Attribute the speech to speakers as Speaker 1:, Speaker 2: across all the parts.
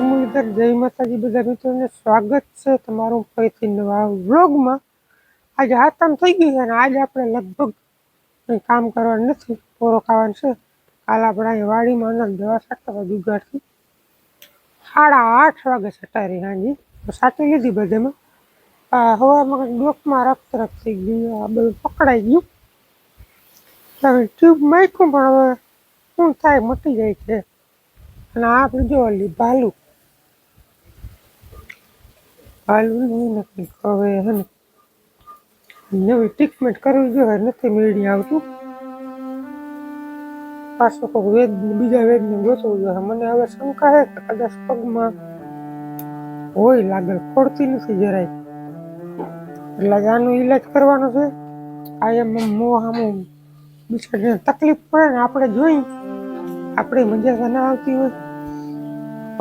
Speaker 1: મુરલીધર જય માતાજી, બધા મિત્રોને સ્વાગત છે તમારું ફરીથી નવા વ્લોગમાં. આજે હાથમ થઈ ગયું અને આજે આપણે લગભગ કામ કરવાનું નથી, પોરો ખાવાનું છે. કાલ આપણે અહીં વાડીમાં અંદર દવા સાટતા હતા જુગાડથી સાડા આઠ વાગે સટારી હાજી. સાટી લીધી બધામાં. હવામાં ડોકમાં રક્ત રક્ત થઈ ગયું આ બધું પકડાઈ ગયું. ટ્યુબ માખ્યું પણ હવે શું થાય, મટી જાય છે. અને આ આપણે જો ઓલી ભાલુ નહીં નથી હવે હે નવી ટ્રીટમેન્ટ કરવી જોઈએ, નથી મેળી આવતું. પાછો કોઈ વેદ, બીજા વેદને ગોતવું જોઈએ. મને હવે શંકા છે કદાચ પગમાં હોય લાગેલ ખોડતી નથી જરાય. એટલે આનો ઈલાજ કરવાનો છે. આ એમ મોહ આમ બિચારીને તકલીફ પડે ને આપણે જોઈ. આપણે મજા ના આવતી હોય.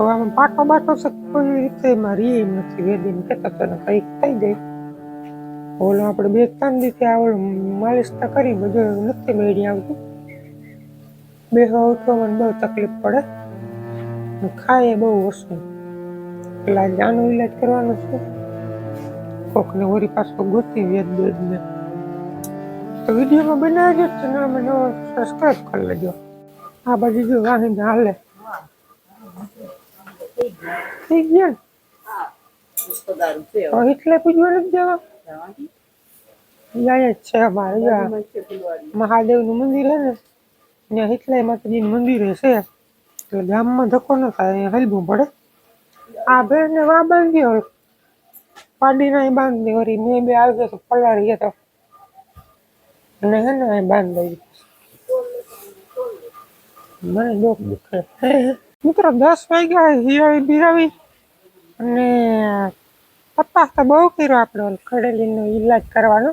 Speaker 1: હવે આમ પાટો બાટો છે રીતે મારી એમ નથી વેદીને કહેતા તો કંઈક થઈ જાય. ઓલો આપણે બે ત્રણ દિવસે આવડ માલિશ તો કરી બધું નથી મેળી આવતું. બેસવા ઉઠવામાં બહુ તકલીફ પડે. ખાય બહુ ઓછું. એટલે આનો ઈલાજ કરવાનો છે. કોકને ઓરી પાછો ગોતી વેદ બેદને તો વિડીયોમાં બનાવજો ચેનલમાં નવો સબસ્ક્રાઈબ કરી લેજો. આ બાજુ જો વાહિંદ હાલે થઈ ગયા હવે એટલે પૂછવા નથી જવા? અહીંયા જ છે અમારે મહાદેવનું મંદિર છે ને? ત્યાં હિતલાઈ માતાજીનું મંદિર છે એટલે ગામમાં ધક્કો ન થાય અહીંયા હલવું પડે. આ બેને વા બાંધી હોય. પાડીને અહીં બાંધી વળી મેં બે આવી ગયો તો પલાળી ગયા તો. અને હે ને બાંધી દઈ મને દુઃખ. દુખે મિત્રો, દસ વાગ્યા હિરાવી બિરાવી અને તપાસ તો બહુ કર્યો આપણે ખડેલીનો ઈલાજ કરવાનો.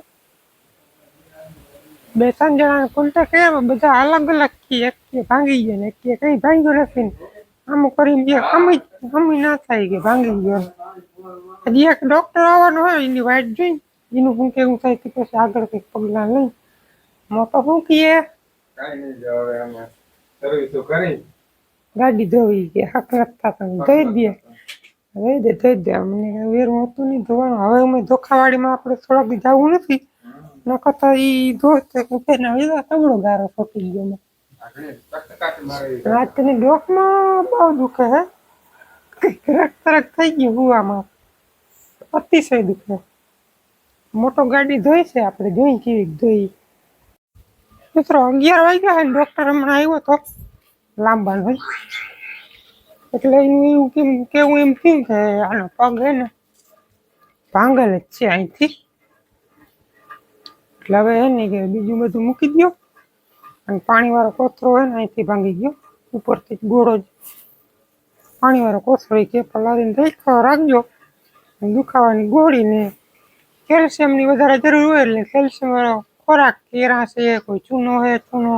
Speaker 1: બે ત્રણ જણાને કોન્ટેક્ટ કર્યા બધા અલગ અલગ કી એક કે ભાંગી ગયો ને એક કે કઈ ભાંગ્યું નથી આમ કરીને બે અમી અમી ના થાય કે ભાંગી ગયો. હજી એક ડોક્ટર આવવાનો હોય, એની વાઈટ જોઈ એનું શું કેવું થાય કે પછી આગળ કંઈક પગલાં લઈ. મોટો શું કીએ?
Speaker 2: કાંઈ નહીં, જવાબ એમાં સર્વિસ કરી.
Speaker 1: ગાડી ધોવી કે હક રાખતા તમે ધોઈ દે. ધોઈ દે ધોઈ દે. અમને વેરું હતું નહીં ધોવાનું. હવે અમે ધોખાવાડીમાં આપણે થોડાક દી જવું નથી. નકર તો એ ધોતે ઉપરના વેલા તગડો ગારો ફૂટી ગયો રાતની ડોકમાં બહુ દુખે હે. કંઈક રક્ત રક્ત થઈ ગયું હુવામાં. અતિશય દુખે. મોટો ગાડી ધોઈ છે આપણે. જોઈ કેવી ધોઈ? મિત્રો અગિયાર વાગ્યા છે ડોક્ટર હમણાં આવ્યો તો. લાંબા હોય એટલે એવું કેમ, કેવું એમ થયું કે આનો પગ હે ને ભાંગેલ જ છે અહીંથી. એટલે હવે હે કે બીજું બધું મૂકી દો અને પાણીવાળો કોથરો હોય ને અહીંથી ભાંગી ગયો ઉપરથી ગોળો જ. પાણીવાળો કોથરો એ કે પલાળીને રાખો રાખજો. દુખાવાની ગોળી ને કેલ્શિયમની વધારે જરૂર હોય એટલે કેલ્શિયમ વાળો ખોરાક કેરા છે, કોઈ ચૂનો છે ચૂનો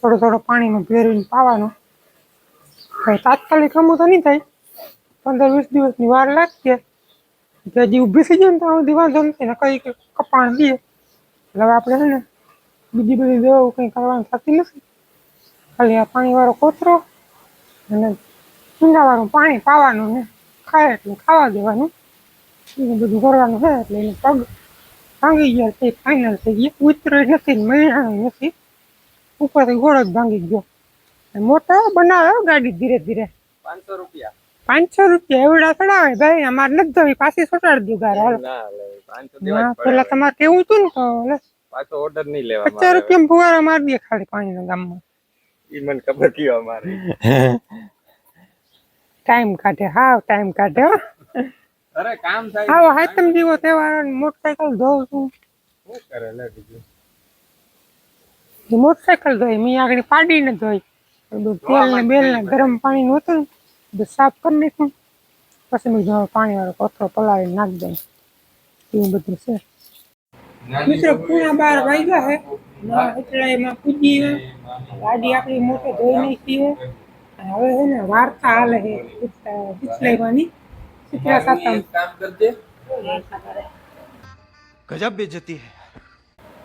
Speaker 1: થોડો થોડો પાણીમાં ભેરવીને પાવાનો. કઈ તાત્કાલિક અમુક તો નહીં થાય. પંદર વીસ દિવસની વાર લાગશે. જે હજી ઊભી થઈ જાય ને ત્યાં સુધી વાંધો નથી ને કઈ કપાણ દઈએ. એટલે હવે આપણે છે ને બીજી બધી દવાઓ કંઈ કરવાની થતી નથી. ખાલી આ પાણીવાળો કોતરો અને ઊંડાવાળું પાણી પાવાનું ને ખાય એટલે ખાવા દેવાનું. એવું બધું કરવાનું છે એટલે એને પગ ભાંગી ગયા તે ફાઇનલ થઈ ગયા. ઉતરે નથી મહિના નથી. ઉપરથી ઘોડો જ ભાંગી ગયો. મોટા બનાવે હો ગાડી ધીરે ધીરે.
Speaker 2: પાંચસો રૂપિયા.
Speaker 1: પાંચસો રૂપિયા એવડા ચડાવે ભાઈ અમારે નથી ધોવી પાછી છોટાડી દઉં ગારે હાલો. પેલા તમારે કેવું હતું ને તો
Speaker 2: પાછો ઓર્ડર નહીં લેવા
Speaker 1: પચાસ રૂપિયા ફુવારા મારી દે ખાલી પાણીના ગામમાં.
Speaker 2: ઈ મને ખબર કયો અમારે
Speaker 1: ટાઈમ કાઢે હાવ ટાઈમ કાઢે હો.
Speaker 2: અરે કામ થાય
Speaker 1: આવો હાતમ જીવો તહેવાર મોટરસાયકલ ધોઉં છું.
Speaker 2: શું કરે લે બીજું?
Speaker 1: મોટરસાયકલ ધોઈ મેં આગળ પાડીને ધોઈ તેલ ને બેલ ને ગરમ પાણી નહોતું બધું સાફ કરી નાખ્યું પછી મેં પાણી વાળો કોથળો પલાળી નાખી દઉં એવું બધું છે મિત્રો પૂણા બાર વાગ્યા છે એટલે એમાં પૂજીએ ગાડી આપણી મોટે ધોઈ નાખીએ હવે છે ને વાર્તા હાલે છે પિછલાઈમાંની શીતળા સાતમ
Speaker 3: ગજબ
Speaker 1: બેજતી હે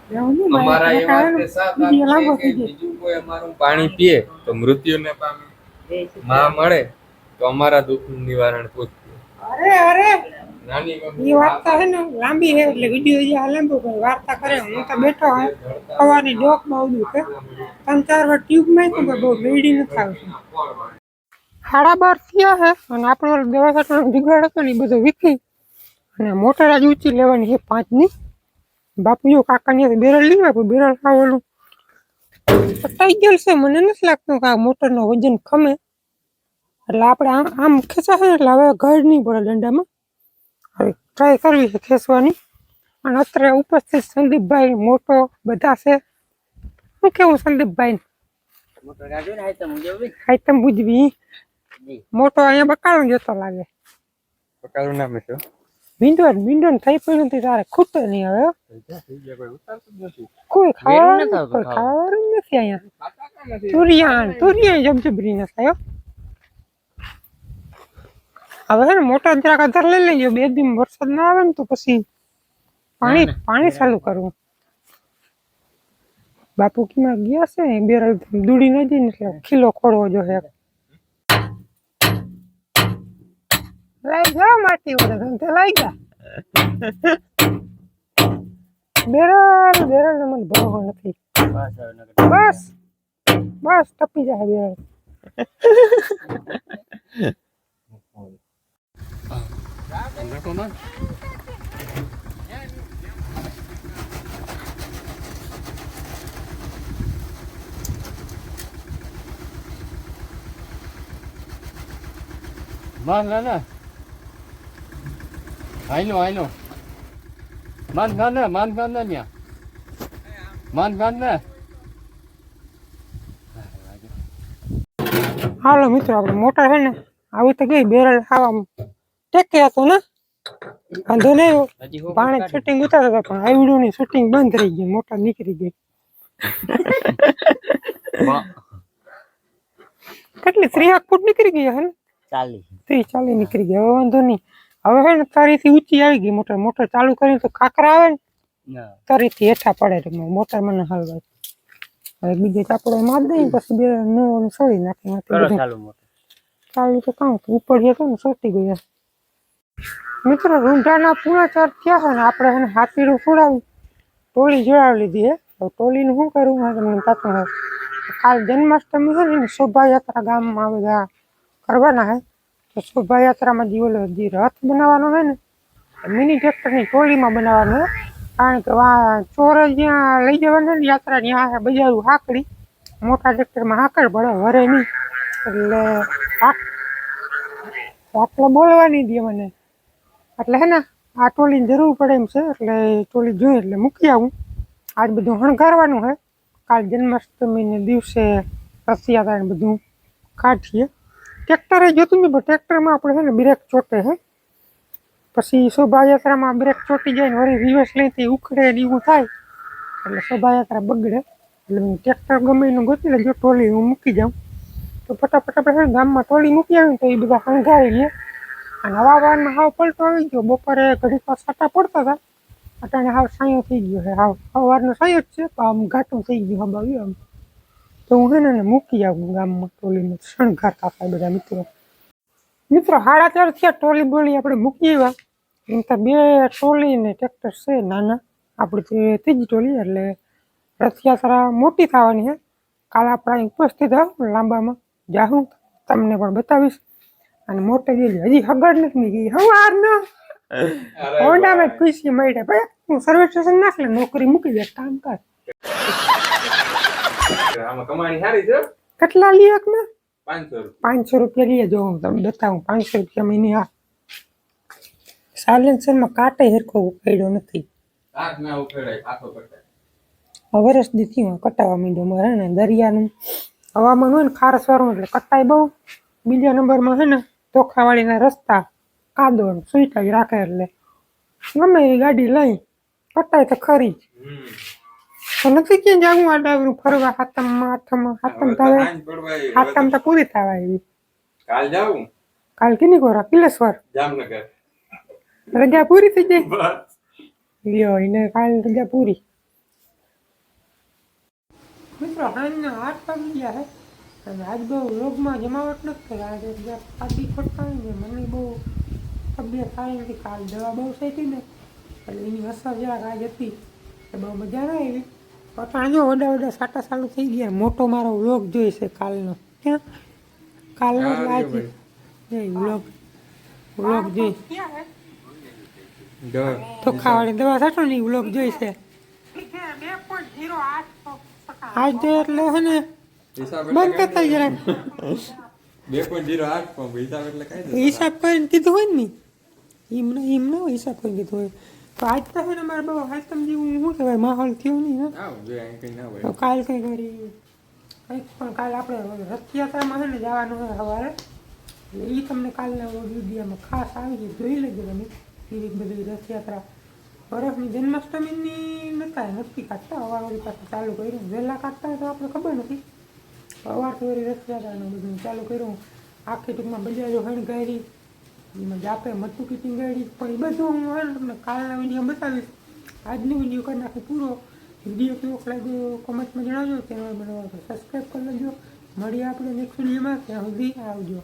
Speaker 2: અમારા એવા તે સાત
Speaker 1: બીજી લાંબો
Speaker 2: આપ છે
Speaker 1: થઈ
Speaker 2: કે બીજું કોઈ અમારું પાણી પીએ તો મૃત્યુને પામે. માં મળે તો અમારા દુઃખનું નિવારણ પૂછતું
Speaker 1: અરે અરે!
Speaker 2: નાની
Speaker 1: વાર્તા છે ને લાંબી છે એટલે વીડિયો જે આ લાંબો કરે વાર્તા કરે હું તો બેઠો હોય સવારની ડોકમાં આવડું કે. ત્રણ ચાર વાર ટ્યુબમાં તો બહુ બેડી નથી આવતી. સાડા બાર થયા છે અને આપણે દવા જુગાડ હતો ને એ બધો વીખી. અને મોટર આજ ઊંચી લેવાની છે પાંચની. બાપુ જો કાકાની બેરલ લઈ બાપુ બેરલ ખાવાનું. પટાઈ ગયેલ છે મને નથી લાગતું કે આ મોટરનો વજન ખમે. એટલે આપણે આમ આમ ખેંચાશે ને એટલે હવે ઘર નહીં પડે દંડામાં. હવે ટ્રાય કરવી છે ખેંચવાની. અને અત્યારે ઉપસ્થિત સંદીપભાઈ મોટો બધા છે. શું કેવું સંદીપભાઈ?
Speaker 3: આઈટમ
Speaker 1: બુજવી. મોટો અહીંયા બકાળો જતો લાગે.
Speaker 2: બકાળું નામે છે
Speaker 1: વિંડો વિંડો થઈ પડ્યું નથી તારે ખૂટે નહીં હવે.
Speaker 2: કોઈ
Speaker 1: ખાવાનું કોઈ ખાવાનું નથી અહીંયા. તુરિયાન તુરિયાન જબજબરી ના થાય હવે છે ને મોટા જરાક આધાર લઈ લેજો બે દિન વરસાદ ના આવે ને તો પછી પાણી. પાણી ચાલુ કરવું બાપુ કીમાં ગયા છે? બેરલ દૂડી ન જઈને એટલે ખીલો ખોડવો જોઈએ. લઈ જા માટી વડે ધંધે લાગ્યા ગયા બેરલ બેરલ ને મને ભરોસો નથી.
Speaker 3: બસ
Speaker 1: બસ ટપી જાય બેરલ.
Speaker 3: અંગઠો માં Man I know, I know. Man gana, man gana niya. Man gana.
Speaker 1: હાલો મિત્રો આપણે મોટા છે ને આવી તો ગઈ બેરલ ખાવા ટેકે હતો ને? વાંધો નહીં પાણી શૂટિંગ ઉતારતો હતા પણ આવડું ની શૂટિંગ બંધ રહી ગઈ મોટા નીકળી ગઈ કેટલી ત્રીસ ફૂટ નીકળી ગઈ હે ને?
Speaker 3: ચાલી
Speaker 1: ત્રીસ ચાલી નીકળી ગઈ હવે વાંધો નહીં. હવે હે ને તારીથી ઊંચી આવી ગઈ મોટર. મોટર ચાલુ કરી તો કાકરા આવે ને
Speaker 3: ના.
Speaker 1: તારીથી હેઠા પડે એટલે મોટર મને હલવાય હવે બીજે ચાપડો માર દઈ પછી બે નો સળી નાખી. નાખી
Speaker 3: કરો
Speaker 1: બધું
Speaker 3: ચાલુ મોટર.
Speaker 1: ચાલુ તો કામ ઉપર જતો ને સોટી ગયા મિત્રો રૂંઢાના પૂણા ચાર થયા છે ને આપણે એને હાથીડું છોડાવી ટોળી જોડાવી લીધી હે. તો ટોળીનું શું કરવું? હોય તમને થતું હોય કાલ જન્માષ્ટમી છે ને એની શોભાયાત્રા ગામમાં બધા કરવાના હે તો શોભાયાત્રામાં જે જે રથ બનાવવાનો હોય ને મિની ટ્રેક્ટરની ટોળીમાં બનાવવાનો કારણ કે ચોર જ્યાં લઈ જવાના ને, યાત્રા ત્યાં બજારું હાકડી, મોટા ટ્રેક્ટરમાં હાકડ પડે વરે નહીં. એટલે આટલો બોલવા નહીં દે મને. એટલે હે ને, આ ટોલીની જરૂર પડે એમ છે, એટલે ટોલી જોઈએ એટલે મૂકી આવું. આજ બધું હણગારવાનું છે કાલ જન્માષ્ટમીને દિવસે રથયાત્રા ને બધું કાઢીએ. ટ્રેક્ટરે જોતું નહીં પણ ટ્રેક્ટરમાં આપણે છે ને બ્રેક ચોટે હે પછી શોભાયાત્રામાં બ્રેક ચોટી જાય ને વળી રિવર્સ લઈ ઉખડે ને એવું થાય, એટલે શોભાયાત્રા બગડે. એટલે હું ટ્રેક્ટર ગમે એનું ગોતી લેજો ટોલી હું મૂકી જાઉં. તો ફટાફટ આપણે ગામમાં ટોલી મૂકી આવી ને તો એ બધા સંઘારી લે. અને હવા વારમાં હાવ પલટો આવી ગયો. બપોરે ઘડીક વાર છાંટા પડતા હતા. અટાણે હાવ સાયો થઈ ગયો છે. હાવ સવારનો સાયો જ છે આમ ઘાટું થઈ ગયું હવા આવ્યું આમ. તો હું છે ને મૂકી આવું ગામમાં ટોલીમાં શણગારતા હતા બધા મિત્રો. મિત્રો સાડા ચાર થયા ટોલી બોલી આપણે મૂકી આવ્યા એમ તો બે ટોલી ને ટ્રેક્ટર છે નાના. આપણી ત્રીજી ટોલી એટલે રથયાત્રા મોટી થવાની છે કાલ આપણે ઉપસ્થિત આવ લાંબામાં. જાઉં તમને પણ બતાવીશ. અને મોટે ગયેલી. હજી ખબર નથી કીધી સવારના હોન્ડામાં ખુશી મળે ભાઈ હું સર્વિસ સ્ટેશન નાખ લે નોકરી મૂકી દે કામ કર
Speaker 2: આમાં કમાણી સારી છે?
Speaker 1: કેટલા લીએ ને
Speaker 2: પાંચસો રૂપિયા
Speaker 1: પાંચસો રૂપિયા લઈએ જો હું તમને બતાવું. પાંચસો રૂપિયા મહિને આ સાયલેન્સરમાં કાંટે હેરખો ઉપાડ્યો નથી.
Speaker 2: હાથ ના ઉખેડાય પાછો કટાય.
Speaker 1: વરસ દી થયું કટાવા માંડ્યો મારે ને દરિયાનું હવામાન હોય ને ખારસ વાળું એટલે કટાય બહુ. બીજા નંબરમાં છે ને ધોખાવાળીના રસ્તા કાદો સુઈટા રાખે એટલે ગમે એ ગાડી લઈ કટાય તો ખરી જ. તો નથી ક્યાં જાવું આ ડાબરું ફરવા હાથમ
Speaker 2: હાથમ હાથમ આવી.
Speaker 1: હાથમ તો પૂરી થવા આવી
Speaker 2: કાલ જાવું
Speaker 1: કાલ કિની કોરા કિલેશ્વર
Speaker 2: જામનગર.
Speaker 1: રજા પૂરી થઈ જાય? લ્યો એને કાલ રજા પૂરી. મિત્રો હાંજના આઠ વાગી ગયા હે. અને આજ બહુ રોગમાં જમાવટ નથી કરી. આજે જ્યાં પાછી ખોટતા ને મને બહુ તબિયત સારી નથી. કાલ દવા બહુ થઈ ને. એટલે એની અસર જરાક આજ હતી. એ બહુ મજા ના આવી. પણ ઓડા વડા સાટા ચાલુ થઈ ગયા. મોટો મારો વ્લોગ જોઈશે કાલનો. ક્યાં કાલનો જ આજે. નહીં વ્લોગ વ્લોગ જોઈ. ખાવાની દવા સાટો ને વ્લોગ જોઈશે આજ તો એટલે હે ને બંધ કરતા જરાક.
Speaker 2: બે પોઈન્ટ જીરો આઠ હિસાબ એટલે
Speaker 1: હિસાબ કરીને કીધું હોય ને એમ એમનો હિસાબ કરીને કીધું હોય. તો આજ તો છે ને મારે બહુ હાથમ જેવું શું કહેવાય? માહોલ થયો નહીં ને કાલ કંઈ કરી કંઈક પણ કાલ આપણે રથયાત્રામાં છે ને જવાનું હોય સવારે. એ તમને કાલના વિડીયોમાં ખાસ આવી જોઈ લેજો તમે. એવી બધી રથયાત્રા. બરફની જન્માષ્ટમીની નતા નથી કાઢતા અવારવાળી પાસે ચાલુ કર્યું. વહેલા કાઢતા તો આપણે ખબર નથી. અવારથી વળી રથયાત્રાનું બધું ચાલુ કર્યું. આખી ટૂંકમાં બજારો હણગારી. એમાં જાપે મટું કીટી ગાડી પણ એ બધું હું હોય તમને કાલના વીડિયો બતાવીશ. આજનો વીડિયો કરી નાખી પૂરો. વીડિયો કેવો લાગ્યો કોમેન્ટમાં જણાવજો. ચેનલ બનાવો સબસ્ક્રાઈબ કરી લેજો મળીએ આપણે નેક્સ્ટ વિડીયોમાં ત્યાં સુધી આવજો.